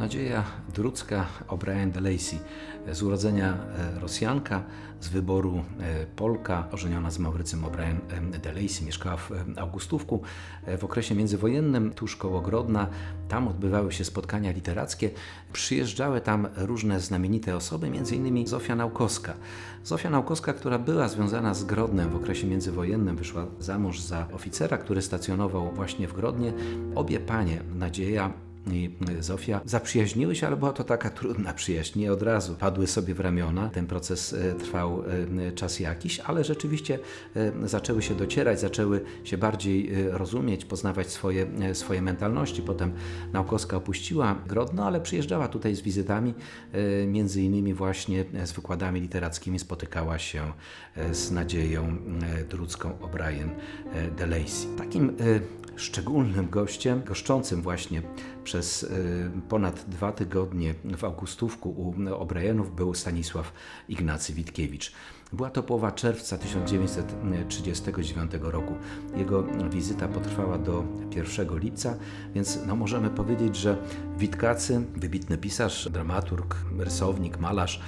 Nadzieja Drucka O'Brien de Lacy, z urodzenia e, Rosjanka, z wyboru e, Polka, ożeniona z Maurycym O'Brien de mieszkała w Augustówku e, w okresie międzywojennym, tuż koło Grodna. Tam odbywały się spotkania literackie. Przyjeżdżały tam różne znamienite osoby, innymi Zofia Naukowska. Zofia Naukowska, która była związana z Grodnem w okresie międzywojennym, wyszła za mąż za oficera, który stacjonował właśnie w Grodnie. Obie panie, Nadzieja i Zofia zaprzyjaźniły się, ale była to taka trudna przyjaźń. Nie od razu padły sobie w ramiona. Ten proces e, trwał e, czas jakiś, ale rzeczywiście zaczęły się docierać, zaczęły się bardziej rozumieć, poznawać swoje, swoje mentalności. Potem Naukowska opuściła Grodno, ale przyjeżdżała tutaj z wizytami, między innymi właśnie z wykładami literackimi spotykała się z Nadzieją Drucką O'Brien de Lacy. Takim szczególnym gościem, goszczącym właśnie przez y, ponad dwa tygodnie w Augustówku u O'Brienów był Stanisław Ignacy Witkiewicz. Była to połowa czerwca 1939 roku. Jego wizyta potrwała do 1 lipca, więc no, możemy powiedzieć, że Witkacy, wybitny pisarz, dramaturg, rysownik, malarz,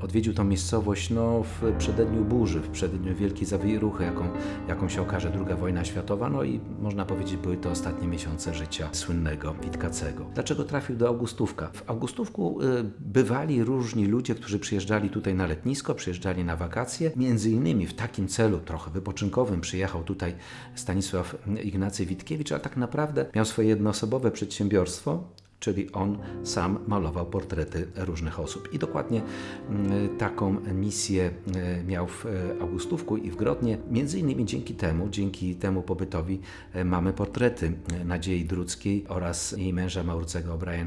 odwiedził tą miejscowość no, w przededniu burzy, w przededniu wielkiej zawieruchy, jaką, jaką się okaże II wojna światowa, no i można powiedzieć, były to ostatnie miesiące życia słynnego Witkacego. Dlaczego trafił do Augustówka? W Augustówku y, bywali różni ludzie, którzy przyjeżdżali tutaj na letnisko, przyjeżdżali na wakacje. Między innymi w takim celu, trochę wypoczynkowym, przyjechał tutaj Stanisław Ignacy Witkiewicz, ale tak naprawdę miał swoje jednoosobowe przedsiębiorstwo, czyli on sam malował portrety różnych osób. I dokładnie mm, taką misję e, miał w e, Augustówku i w Grodnie. Między innymi dzięki temu, dzięki temu pobytowi e, mamy portrety Nadziei Druckiej oraz jej męża Maurycego O'Brien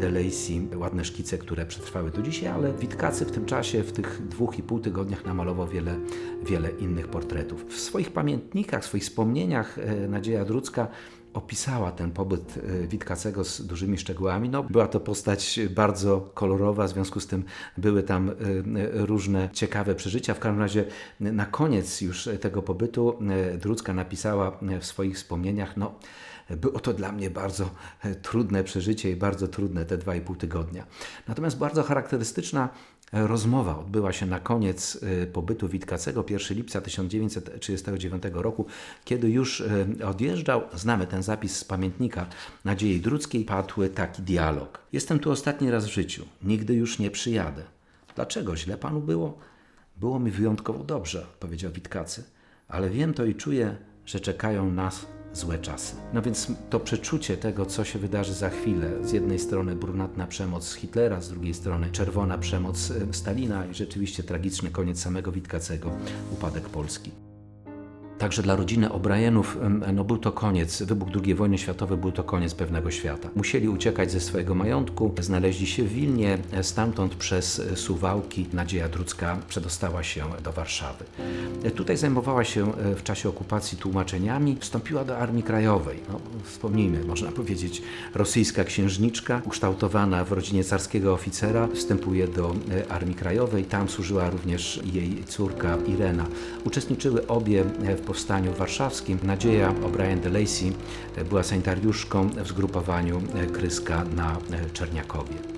de Lacy. Ładne szkice, które przetrwały do dzisiaj, ale Witkacy w tym czasie, w tych dwóch i pół tygodniach namalował wiele, wiele innych portretów. W swoich pamiętnikach, w swoich wspomnieniach Nadzieja Drucka opisała ten pobyt e, Witkacego z dużymi szczegółami. No, była to postać bardzo kolorowa, w związku z tym były tam e, e, różne ciekawe przeżycia. W każdym razie na koniec już tego pobytu Drucka napisała w swoich wspomnieniach, no było to dla mnie bardzo e, trudne przeżycie i bardzo trudne te dwa i pół tygodnia. Natomiast bardzo charakterystyczna e, rozmowa odbyła się na koniec e, pobytu Witkacego 1 lipca 1939 roku, kiedy już odjeżdżał. Znamy ten zapis z pamiętnika Nadziei Druckiej. Padł taki dialog. Jestem tu ostatni raz w życiu. Nigdy już nie przyjadę. Dlaczego źle panu było? Było mi wyjątkowo dobrze, powiedział Witkacy, ale wiem to i czuję, że czekają nas złe czasy. No więc to przeczucie tego, co się wydarzy za chwilę, z jednej strony brunatna przemoc Hitlera, z drugiej strony czerwona przemoc e, Stalina i rzeczywiście tragiczny koniec samego Witkacego, upadek Polski. Także dla rodziny O'Brienów no, był to koniec, wybuch II wojny światowej był to koniec pewnego świata. Musieli uciekać ze swojego majątku, znaleźli się w Wilnie, e, stamtąd przez e, Suwałki Nadzieja Drucka przedostała się do Warszawy. E, Tutaj zajmowała się w czasie okupacji tłumaczeniami, wstąpiła do Armii Krajowej. No, wspomnijmy, można powiedzieć, rosyjska księżniczka, ukształtowana w rodzinie carskiego oficera, wstępuje do Armii Krajowej. Tam służyła również jej córka Irena. Uczestniczyły obie w powstaniu warszawskim. Nadzieja O'Brien de Lacy e, była sanitariuszką w zgrupowaniu Kryska na Czerniakowie.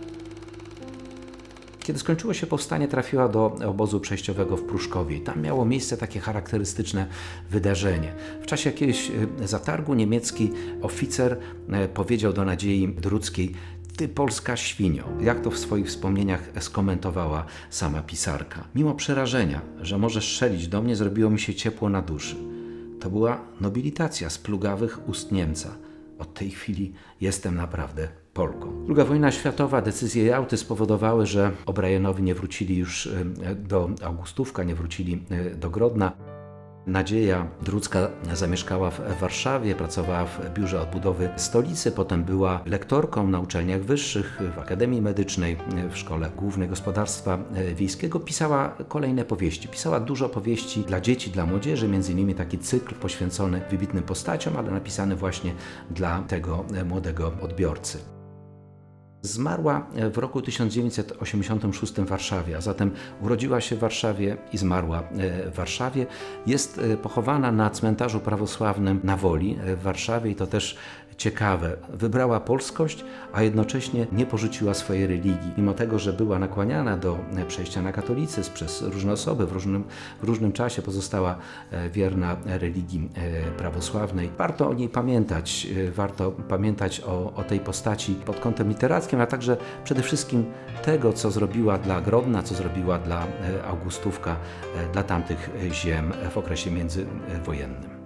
Kiedy skończyło się powstanie, trafiła do obozu przejściowego w Pruszkowie tam miało miejsce takie charakterystyczne wydarzenie. W czasie jakiegoś e, zatargu niemiecki oficer e, powiedział do Nadziei Druckiej ty polska świnio, jak to w swoich wspomnieniach skomentowała sama pisarka. Mimo przerażenia, że może strzelić do mnie, zrobiło mi się ciepło na duszy. To była nobilitacja z plugawych ust Niemca. Od tej chwili jestem naprawdę Polką. Druga wojna światowa, decyzje Jałty spowodowały, że O'Brienowi nie wrócili już e, do Augustówka, nie wrócili e, do Grodna. Nadzieja Drucka zamieszkała w Warszawie, pracowała w biurze odbudowy stolicy, potem była lektorką na uczelniach wyższych, w Akademii Medycznej, w Szkole Głównej Gospodarstwa Wiejskiego. Pisała kolejne powieści. Pisała dużo powieści dla dzieci, dla młodzieży, między innymi taki cykl poświęcony wybitnym postaciom, ale napisany właśnie dla tego młodego odbiorcy. Zmarła w roku 1986 w Warszawie, a zatem urodziła się w Warszawie i zmarła e, w Warszawie. Jest e, pochowana na cmentarzu prawosławnym na Woli e, w Warszawie i to też ciekawe. Wybrała polskość, a jednocześnie nie porzuciła swojej religii. Mimo tego, że była nakłaniana do e, przejścia na katolicyzm przez różne osoby, w różnym, w różnym czasie pozostała e, wierna religii e, prawosławnej. Warto o niej pamiętać, warto pamiętać o, o tej postaci pod kątem literackim, a także przede wszystkim tego, co zrobiła dla Grodna, co zrobiła dla Augustówka, dla tamtych ziem w okresie międzywojennym.